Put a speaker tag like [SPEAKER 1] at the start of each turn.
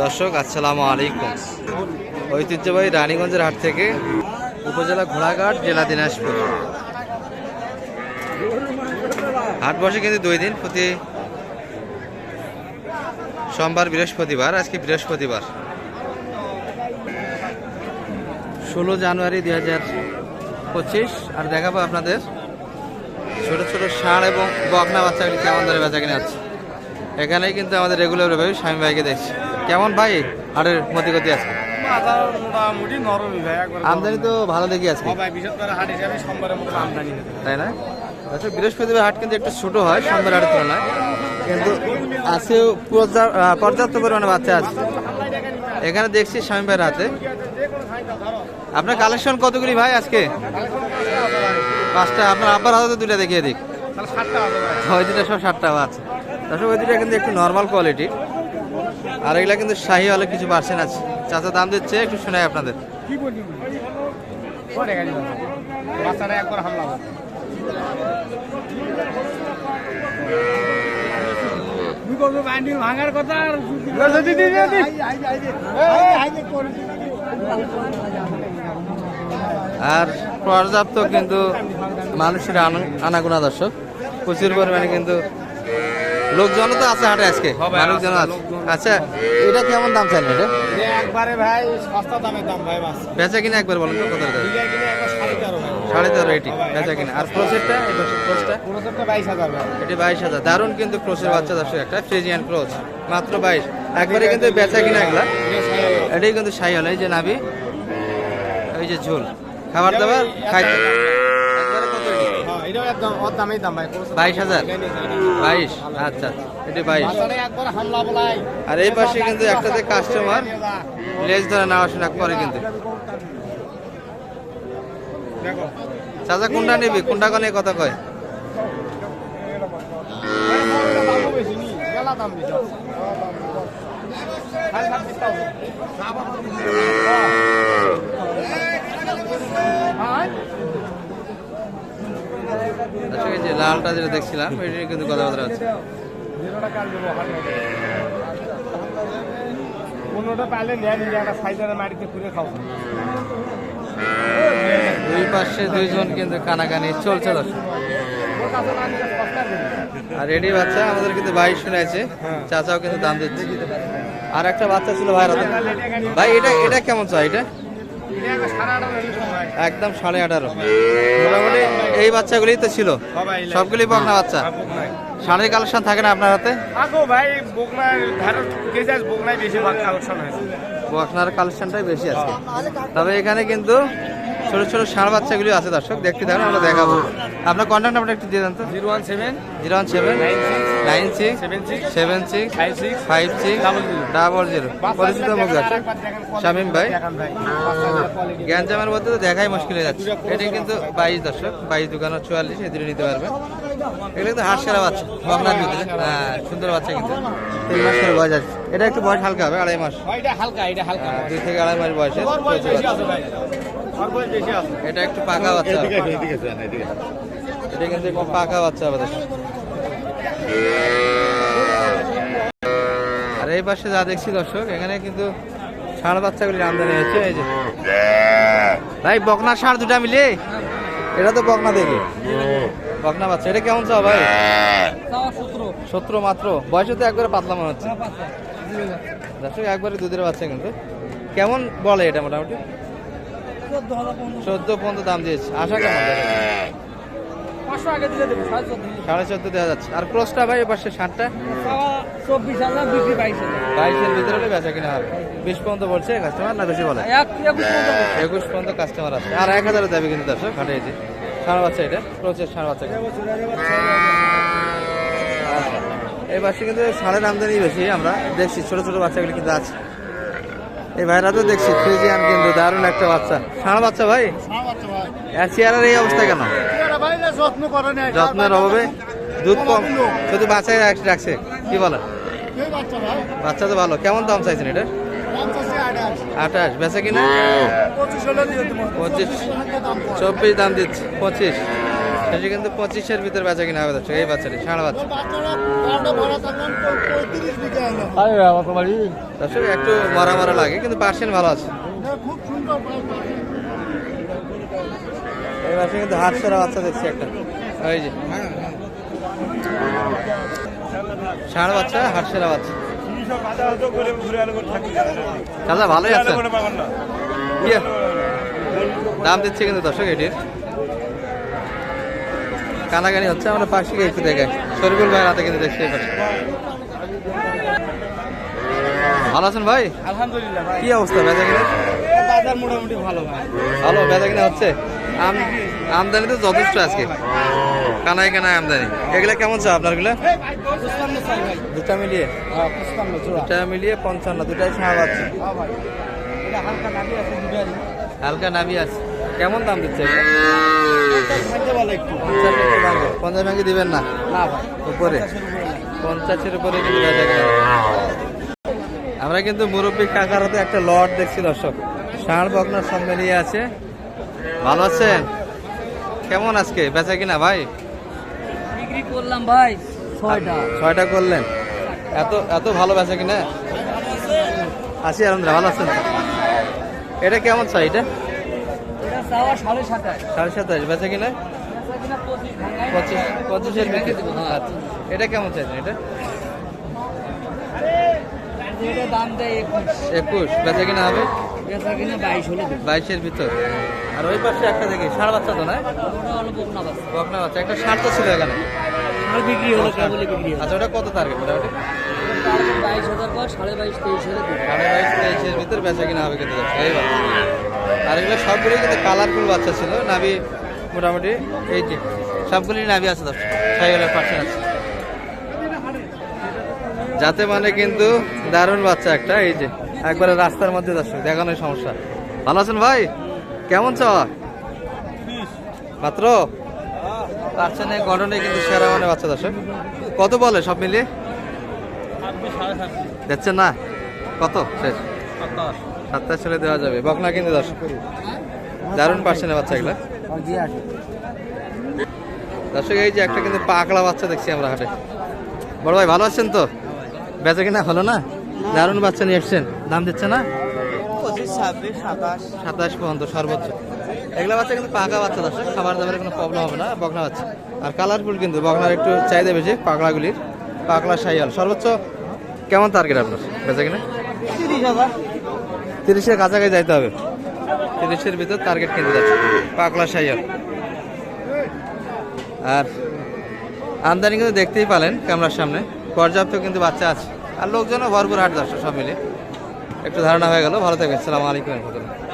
[SPEAKER 1] দর্শক, আসসালামু আলাইকুম। ঐতিহ্যবাহী রানীগঞ্জের হাট থেকে উপজেলা ঘোড়াঘাট, জেলা দিনাজপুর। হাট বসে কিন্তু দুই দিন, প্রতি সোমবার বৃহস্পতিবার, আজকে বৃহস্পতিবার। ষোলো জানুয়ারি দুই হাজার পঁচিশ, আর দেখাবো আপনাদের ছোট ছোট ষাঁড় এবং বকনা বাচ্চাগুলি কেমন ধরে বেচা কিনে আছে এখানেই কিন্তু আমাদের রেগুলার ভাবে স্বামী ভাইকে দেখছি। কেমন ভাই? হাটের মতি গতি আছে আমদানি তো ভালো দেখি
[SPEAKER 2] আমদানি হয়েছে
[SPEAKER 1] তাই না? আচ্ছা বৃহস্পতিবার হাট কিন্তু একটু ছোট হয় সোমবার হাটের তুলনায়। কিন্তু আহ, পর্যাপ্ত পরিমাণে বাচ্চা আছে। এখানে দেখছি স্বামী ভাইয়ের হাতে। আপনার কালেকশন কতগুলি ভাই আজকে? পাঁচটা। আপনার আব্বার হাতে তো দুইটা দেখিয়ে দিক ছয় দুটা সব সাতটা আছে। দর্শক কিন্তু একটু নর্মাল কোয়ালিটি আর এগুলা কিন্তু শাহি হলে কিছু পার্সেন্ট আছে। চাচা দাম দিচ্ছে, একটু শোনাই আপনাদের।
[SPEAKER 2] আর
[SPEAKER 1] পর্যাপ্ত কিন্তু মানুষের আনা- আনাগোনা দর্শক। প্রচুর পরিমাণে কিন্তু লোকজন তো আছে হাটে আজকে। মানুষজন
[SPEAKER 2] আছে,
[SPEAKER 1] আচ্ছা এটা কেমন দাম চাইলেন এটা?
[SPEAKER 2] একবারে ভাই সস্তা দামের দাম ভাই বাস।
[SPEAKER 1] বেচা কিনা একবার বলেন কত
[SPEAKER 2] একবার সাড়ে তেরো
[SPEAKER 1] এটি বেচা কিনা। আর এটা
[SPEAKER 2] পুরো বাইশ হাজার
[SPEAKER 1] এটি বাইশ হাজার। দারুণ কিন্তু ক্রোচের বাচ্চা দর্শক একটা ফ্রিজিয়ান ক্রোচ মাত্র বাইশ। একবারে কিন্তু বেচা কিনা এগুলা এটাই কিন্তু সাই হলো এই যে নাবি ওই যে ঝোল। খাবার দাবার খাইতে একবারে কত এটি?
[SPEAKER 2] হ্যাঁ এটাও একদম ওর দামেই দাম ভাই
[SPEAKER 1] বাইশ হাজার। বাইশ? আচ্ছা এটি বাইশ। আর এই পাশে কিন্তু একটাতে কাস্টমার লেজ ধরে নেওয়া শোনা করে কিন্তু। চাচা কোনটা নিবি? কোনটা কনে কথা কয়?
[SPEAKER 2] হ্যাঁ
[SPEAKER 1] আচ্ছা এই যে লালটা যেটা দেখছিলাম এটি কিন্তু কথাবার্তা আছে।
[SPEAKER 2] পনেরোটা পাইলে নেয় নিজে একটা সাইজের মাটিতে পুড়ে খাও
[SPEAKER 1] দুই পাশে দুইজন কিন্তু কানাকানি চলছে দর্শক। আর রেডি বাচ্চা আমাদের কিন্তু ভাই শুনেছে। চাচাও কিন্তু দাম দিচ্ছে। আর একটা বাচ্চা ছিল ভাই ভাই এটা এটা কেমন চাই এটা? একদম সাড়ে আঠারো। মোটামুটি এই বাচ্চাগুলি তো ছিল। সবগুলি বকনা বাচ্চা। সাড়ে কালেকশন থাকে না আপনার হাতে?
[SPEAKER 2] বকনার
[SPEAKER 1] কালেকশনটাই বেশি আছে তবে এখানে কিন্তু ছোট ছোট ষাঁড় বাচ্চাগুলি আছে দর্শক দেখতে থাকুন আমরা দেখাবো। আপনার কন্ট্যাক্ট নাম্বারটা একটু দিয়ে দেন তো।
[SPEAKER 2] Zero one seven
[SPEAKER 1] zero one seven nine six
[SPEAKER 2] seven six five six
[SPEAKER 1] five six double zero. পরিচিত মুখ শামীম ভাই।
[SPEAKER 2] ভাই। বাচ্চাদের
[SPEAKER 1] মধ্যে তো দেখাই মুশকিল হয়ে যাচ্ছে। এটা কিন্তু বাইশ দর্শক বাইশ দোকান চুয়াল্লিশ এদিকে নিতে পারবে এটা কিন্তু হাট সেরা বাচ্চা বকনার ভিতরে। হ্যাঁ সুন্দর বাচ্চা কিন্তু। তিন মাস করে বয়স আছে। এটা একটু বয়স হালকা হবে আড়াই মাস। আহ, দুই থেকে আড়াই মাস বয়সে এটা একটু পাকা বাচ্চা। এটা কিন্তু পাকা বাচ্চা আমাদের। আর এই পাশে যা দেখছি দর্শক এখানে কিন্তু ষাঁড় বাচ্চাগুলির আমদানি হচ্ছে এই যে। ভাই বকনা ষাঁড় দুটা মিলে এটা তো বকনা দেখি। বকনা বাচ্চা এটা কেমন চাও ভাই? সতেরো মাত্র। বয়সে তো একবারে পাতলা মনে হচ্ছে। দর্শক একবারে দুধের বাচ্চা কিন্তু। কেমন বলে এটা মোটামুটি? চোদ্দ পর্যন্ত দাম দিয়েছে। আশা কেমন?
[SPEAKER 2] সাড়ে চোদ্দ
[SPEAKER 1] দেওয়া যাচ্ছে। আর ক্রসটা ভাই ষাটটা?
[SPEAKER 2] চব্বিশ হাজার বিক্রি বাইশ
[SPEAKER 1] বাইশের ভিতরে বেচা কিনা হবে। বিশ পর্যন্ত বলছে কাস্টমার না বেশি বলে?
[SPEAKER 2] একুশ পর্যন্ত
[SPEAKER 1] কাস্টমার আছে। আর এক হাজারে দেবে কিন্তু দর্শক হাটে এটি ষাঁড় বাচ্চা এটা ক্রসের ষাঁড় বাচ্চা এই বাচ্চা কিন্তু আমদানি বেশি আমরা দেখছি ছোট ছোট বাচ্চাগুলি কিন্তু আছে। এই ভাইরা তো দেখছি ফ্রিজিয়ান কিন্তু দারুণ একটা বাচ্চা। ষাঁড় বাচ্চা ভাই? চেয়ারের এই অবস্থা কেন? যত্নের অভাবে? দুধ কম শুধু বাচ্চাই রাখছে কি বলেন বাচ্চা তো ভালো কেমন দাম চাইছেন এটা? আঠাশ বেচা কিনা? পঁচিশ চব্বিশ দাম দিচ্ছে পঁচিশ। শেষে কিন্তু পঁচিশের ভিতর বেচা কিনা হবে দর্শক এই বাচ্চাটি ষাঁড় বাচ্চা। দর্শক একটু মরা মরা লাগে কিন্তু পার্সেন্ট ভালো আছে। এই মাসে কিন্তু হাট সারা বাচ্চা দেখছি একটা। ওই যে ষাঁড় বাচ্চা হাট সেরা বাচ্চা। দাদা ভালোই আছে। কি দাম দিচ্ছে কিন্তু দর্শক এটির। কানাকানি হচ্ছে আমরা পাশে একটু দেখাই শরীফুল ভাই রাতে কিন্তু দেখতে পাশে। ভালো আছেন ভাই?
[SPEAKER 2] আলহামদুলিল্লাহ ভাই।
[SPEAKER 1] কি অবস্থা বেচা কিনা?
[SPEAKER 2] বাজার মোটামুটি ভালো ভাই।
[SPEAKER 1] ভালো বেচা কিনা হচ্ছে? আম আমদানি তো যথেষ্ট আজকে। কানায় কানায় আমদানি। এগুলা কেমন চা
[SPEAKER 2] চাই ভাই
[SPEAKER 1] দুটা মিলিয়ে দুটা মিলিয়ে পঞ্চান্ন দুটাই ছাড়া পাচ্ছে।
[SPEAKER 2] হ্যাঁ হালকা নাবি আছে
[SPEAKER 1] হালকা আছে। কেমন দাম দিচ্ছে পঞ্চাশ ভাঙি দিবেন না?
[SPEAKER 2] না ভাই।
[SPEAKER 1] উপরে? পঞ্চাশের উপরে কিন্তু আমরা কিন্তু মুরব্বী কাকার হাতে একটা লট দেখছি দর্শক। ষাঁড় বকনার সঙ্গে নিয়ে আছে। ভালো আছেন? কেমন আজকে? বেচা কিনা ভাই?
[SPEAKER 3] বিক্রি করলাম ভাই ছয়টা।
[SPEAKER 1] ছয়টা করলেন। এত এত ভালো বেচা কিনা? আছি আলহামদুলিল্লাহ ভালো আছেন? এটা কেমন চাই এটা?
[SPEAKER 3] সাড়ে সাতাশ।
[SPEAKER 1] বেচা কিনা?
[SPEAKER 3] পঁচিশ।
[SPEAKER 1] পঁচিশের
[SPEAKER 3] ভেঙে
[SPEAKER 1] ভিতরে
[SPEAKER 3] হ্যাঁ।
[SPEAKER 1] আচ্ছা। এটা কেমন চাইছেন এটা?
[SPEAKER 3] একুশ।
[SPEAKER 1] বেচা কিনা হবে? বাইশের ভিতর। আর ওই পাশে একটা দেখি ষাঁড় বাচ্চা তো না?
[SPEAKER 3] বকনা বাচ্চা।
[SPEAKER 1] একটা ষাঁড় তো ছিল এখানে।
[SPEAKER 3] বিক্রি হলো কেবলই বিক্রি
[SPEAKER 1] আচ্ছা ওটা কত টার্গেট মোটামুটি?
[SPEAKER 3] বাইশ হাজার পর সাড়ে বাইশ তেইশ দেবো।
[SPEAKER 1] সাড়ে বাইশ তেইশের ভিতর বেচা কিনা হবে কিন্তু। আর এগুলো সবগুলি কিন্তু কালারফুল বাচ্চা ছিল নাভি মোটামুটি এই যে সবগুলি নাভি আছে দশ পাশে আছে। যাতে মানে কিন্তু দারুণ বাচ্চা একটা এই যে একবারে রাস্তার মধ্যে দর্শক দেখানোর সমস্যা। ভালো আছেন ভাই? কেমন চাওয়া মাত্র? পার্সেন্ট গঠনে কিন্তু সেরা মানে বাচ্চা দর্শক। কত বলে সব মিলিয়ে? দেখছেন না? কত? শেষ। সাতটার ছেলে দেওয়া যাবে। বকনা কিন্তু দর্শক দারুণ পার্সেন্টের বাচ্চা এগুলো। দর্শক এই যে একটা কিন্তু পাকড়া বাচ্চা দেখছি আমরা হাটে। বড় ভাই ভালো আছেন তো? বেচা কিনা হলো না? দারুণ বাচ্চা নিয়ে এসছেন দাম দিচ্ছে না?
[SPEAKER 2] সাতাশ।
[SPEAKER 1] সাতাশ পর্যন্ত সর্বোচ্চ। এগুলা বাচ্চা কিন্তু পাকা বাচ্চা দর্শক। খাবার দাবারের কোনো প্রবলেম হবে না বকনা বাচ্চা। আর কালারফুল কিন্তু বকনার একটু চাহিদা বেশি পাকড়াগুলির পাকড়া সাইয়াল সর্বোচ্চ কেমন টার্গেট আপনার? বেচা কিনা?
[SPEAKER 2] তিরিশ হাজার।
[SPEAKER 1] তিরিশের কাছাকাছি যাইতে হবে। তিরিশের ভিতর টার্গেট কিনতে যাচ্ছে। পাকলা সাইয়ার আর আমদানি কিন্তু দেখতেই পালেন ক্যামেরার সামনে। পর্যাপ্ত কিন্তু বাচ্চা আছে। আর লোকজনও ভরপুর হাট দশটা সব মিলে। একটু ধারণা হয়ে গেল। ভালো থাকবেন। সালাম আলাইকুম রহমতুল্লাহ।